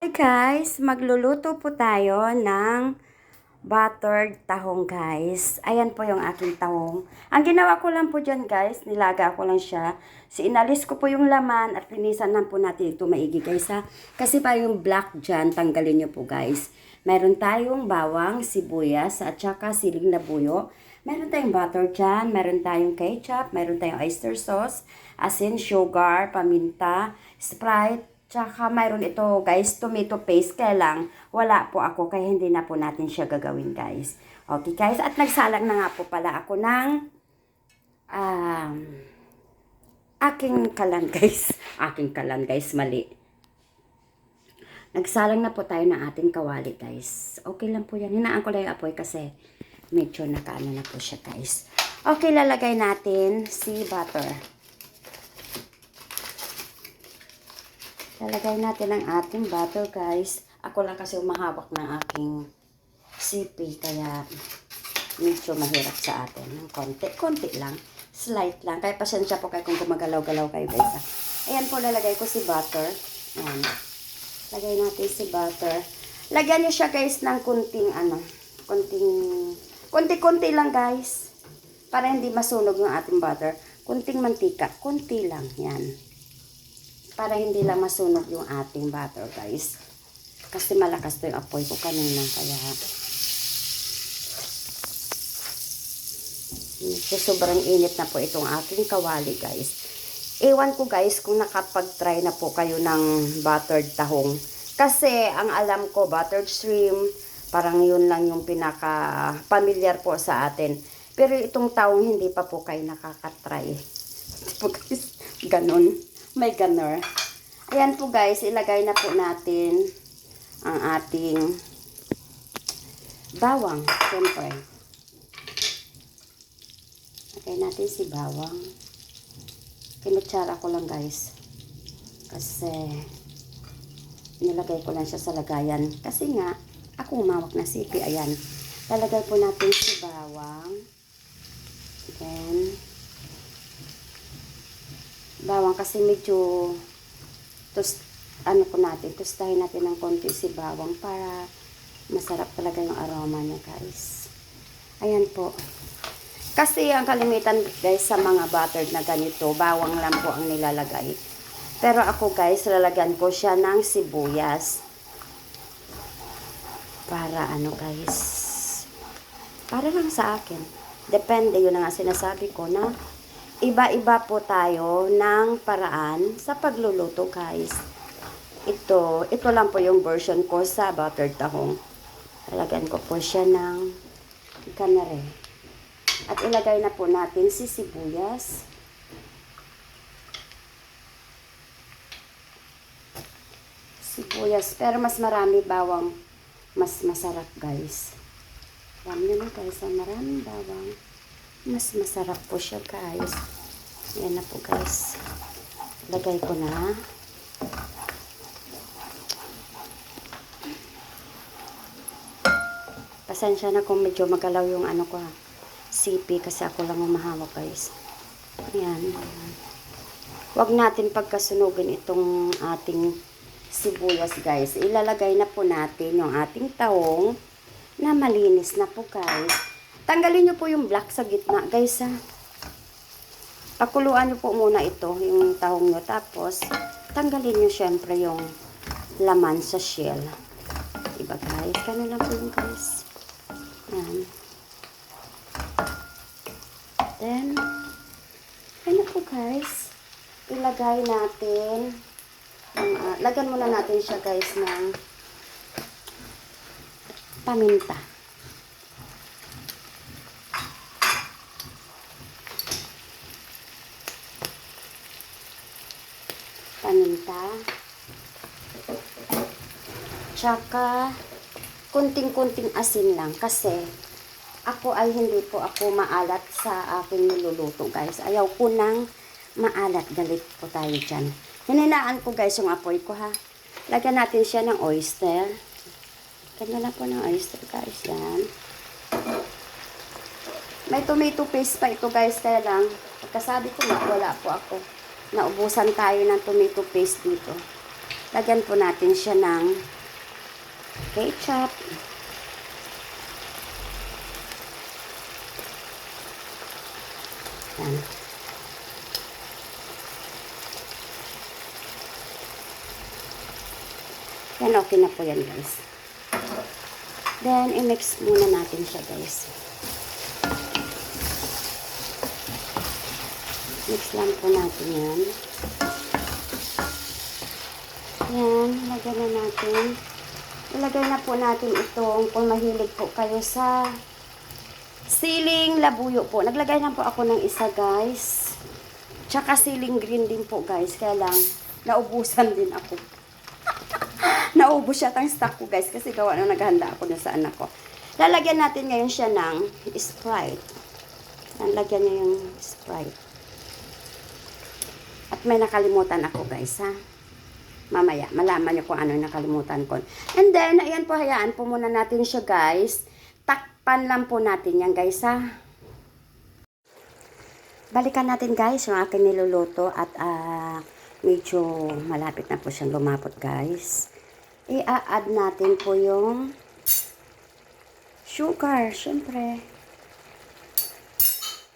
Hi guys, magluluto po tayo ng buttered tahong guys. Ayan po yung aking tahong. Ang ginawa ko lang po dyan guys, nilaga ko lang siya. Si inalis ko po yung laman at linisan lang po natin ito maigi guys ha. Kasi pa yung black dyan, tanggalin nyo po guys. Meron tayong bawang, sibuyas at saka siling na buyo. Meron tayong butter dyan, meron tayong ketchup, meron tayong oyster sauce, asin, sugar, paminta, Sprite, Tsaka mayroon ito guys, tomato paste. Kaya lang, wala po ako kaya hindi na po natin siya gagawin guys. Okay guys, at nagsalang na nga po pala ako ng um, aking kalan guys. Aking kalan guys, mali. Nagsalang na po tayo ng ating kawali guys. Okay lang po yan. Hinaan ko lang yung apoy kasi medyo nakaano na po siya guys. Okay, lalagay natin si butter. Lalagay natin ang ating butter, guys. Ako lang kasi umahawak ng aking sipi, kaya medyo mahirap sa atin. Ng konti, konti lang. Slight lang. Kaya pasensya po kayo kung gumagalaw-galaw kayo, guys. ah. Ayan po, lalagay ko si butter. Ayan. Lagay natin si butter. Lagyan niyo siya, guys, ng kunting, ano, kunting, kunti-kunti lang, guys. Para hindi masunog yung ating butter. Kunting mantika. Kunti lang. Yan para hindi lang masunog yung ating butter guys. Kasi malakas to yung apoy ko kanina kaya so, sobrang init na po itong aking kawali guys. Ewan ko guys kung nakapag-try na po kayo ng buttered tahong. Kasi ang alam ko buttered shrimp parang yun lang yung pinaka familiar po sa atin. Pero itong tahong hindi pa po kayo nakakatry. Hindi po guys? Ganun may gunner. Ayan po guys, ilagay na po natin ang ating bawang. Siyempre. Lagay natin si bawang. Kinutsara ko lang guys. Kasi nilagay ko lang siya sa lagayan. Kasi nga, ako umawak na sipi. Ayan. Lalagay po natin si bawang. Then, bawang kasi medyo tos ano ko natin, tostahin natin ng konti si bawang para masarap talaga yung aroma niya guys. Ayan po. Kasi ang kalimitan guys sa mga buttered na ganito, bawang lang po ang nilalagay. Pero ako guys, lalagyan ko siya ng sibuyas. Para ano guys, para lang sa akin. Depende, yun na nga sinasabi ko na iba-iba po tayo ng paraan sa pagluluto guys. Ito, ito lang po yung version ko sa buttered tahong. Talagyan ko po siya ng kanare. At ilagay na po natin si sibuyas. Sibuyas. Pero mas marami bawang. Mas masarap guys. Alam nyo na guys, maraming bawang mas masarap po siya guys. Yan na po guys. Lagay ko na. Pasensya na kung medyo magalaw yung ano ko ha sipi kasi ako lang umahawak guys. Yan wag natin pagkasunugin itong ating sibuyas guys. Ilalagay na po natin yung ating taong na malinis na po guys Tanggalin nyo po yung black sa gitna, guys, ha. Pakuluan nyo po muna ito, yung tahong nyo. Tapos, tanggalin nyo syempre yung laman sa shell. Diba, guys? Kano lang po yung guys. Yan. Then, ano po, guys? Ilagay natin, um, uh, lagyan muna natin siya, guys, ng paminta. Paminta. Tsaka, kunting-kunting asin lang kasi ako ay hindi po ako maalat sa aking niluluto guys. Ayaw ko nang maalat. Galit po tayo dyan. Hininaan ko guys yung apoy ko ha. Lagyan natin siya ng oyster. Lagyan na po ng oyster guys. Yan. May tomato paste pa ito guys. Kaya lang, pagkasabi ko na wala po ako naubusan tayo ng tomato paste dito. Lagyan po natin siya ng ketchup. Yan. Yan, okay na po yan, guys. Then, i-mix muna natin siya, guys. Mix lang po natin yan. Yan, lagyan na natin. Ilagay na po natin itong kung mahilig po kayo sa siling labuyo po. Naglagay lang po ako ng isa, guys. Tsaka siling green din po, guys. Kaya lang, naubusan din ako. Naubos siya ang stock ko, guys. Kasi gawa na naghanda ako na sa anak ko. Lalagyan natin ngayon siya ng Sprite. Yan, lagyan niya yung Sprite. At may nakalimutan ako, guys, ha? Mamaya, malaman niyo kung ano yung nakalimutan ko. And then, ayan po, hayaan po muna natin siya, guys. Takpan lang po natin yan, guys, ha? Balikan natin, guys, yung aking niluluto at ah, medyo malapit na po siyang lumapot, guys. I-add natin po yung sugar, syempre.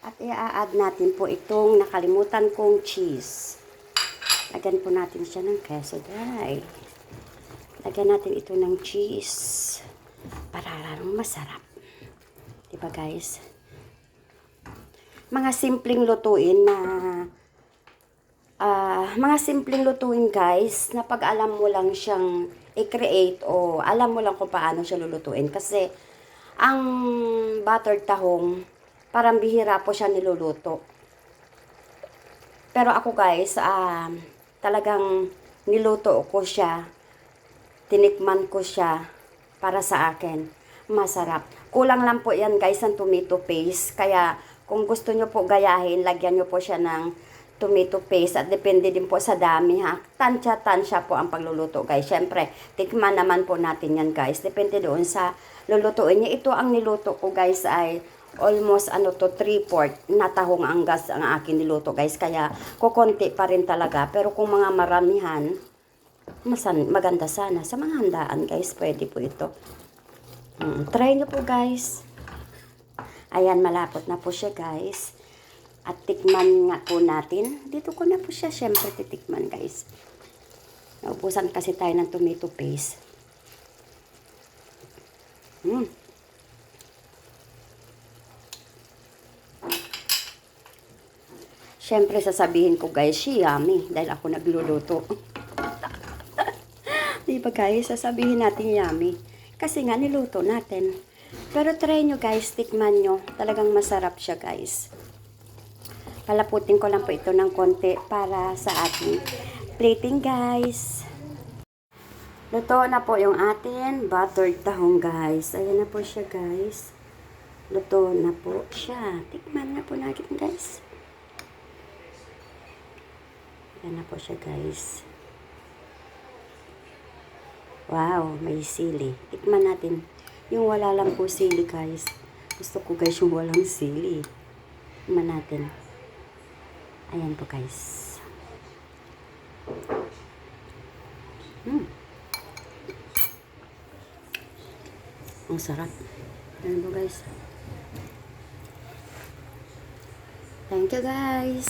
At i-add natin po itong nakalimutan kong cheese. Lagyan po natin siya ng queso dry. Lagyan natin ito ng cheese. Para lalong masarap. Diba guys? Mga simpleng lutuin na ah mga simpleng lutuin guys na pag alam mo lang siyang i-create o alam mo lang kung paano siya lulutuin. Kasi ang buttered tahong parang bihira po siya niluluto. Pero ako guys, ah talagang niluto ko siya, tinikman ko siya para sa akin. Masarap. Kulang lang po yan guys ang tomato paste. Kaya kung gusto nyo po gayahin, lagyan nyo po siya ng tomato paste at depende din po sa dami ha. Tansya-tansya po ang pagluluto guys. Siyempre, tikman naman po natin yan guys. Depende doon sa lulutuin niya. Ito ang niluto ko guys ay almost ano to 3-4 na tahong ang gas ang akin niluto guys. Kaya kukonti pa rin talaga. Pero kung mga maramihan, masan, maganda sana. Sa mga handaan guys, pwede po ito. Mm, try nyo po guys. Ayan, malapot na po siya guys. At tikman nga po natin. Dito ko na po siya syempre titikman guys. Naubusan kasi tayo ng tomato paste. Mm. Syempre sasabihin ko guys, she yummy dahil ako nagluluto. Di ba guys, sasabihin natin yummy. Kasi nga niluto natin. Pero try nyo guys, tikman nyo. Talagang masarap siya guys. Palaputin ko lang po ito ng konti para sa ating plating guys. Luto na po yung atin buttered tahong guys. Ayan na po siya guys. Luto na po siya. Tikman na po natin guys. Ayan na po siya guys. Wow, may sili. Tikman natin. Yung wala lang po sili guys. Gusto ko guys yung walang sili. Tikman natin. Ayan po guys. Hmm. Ang sarap. Ayan po guys. Thank you guys.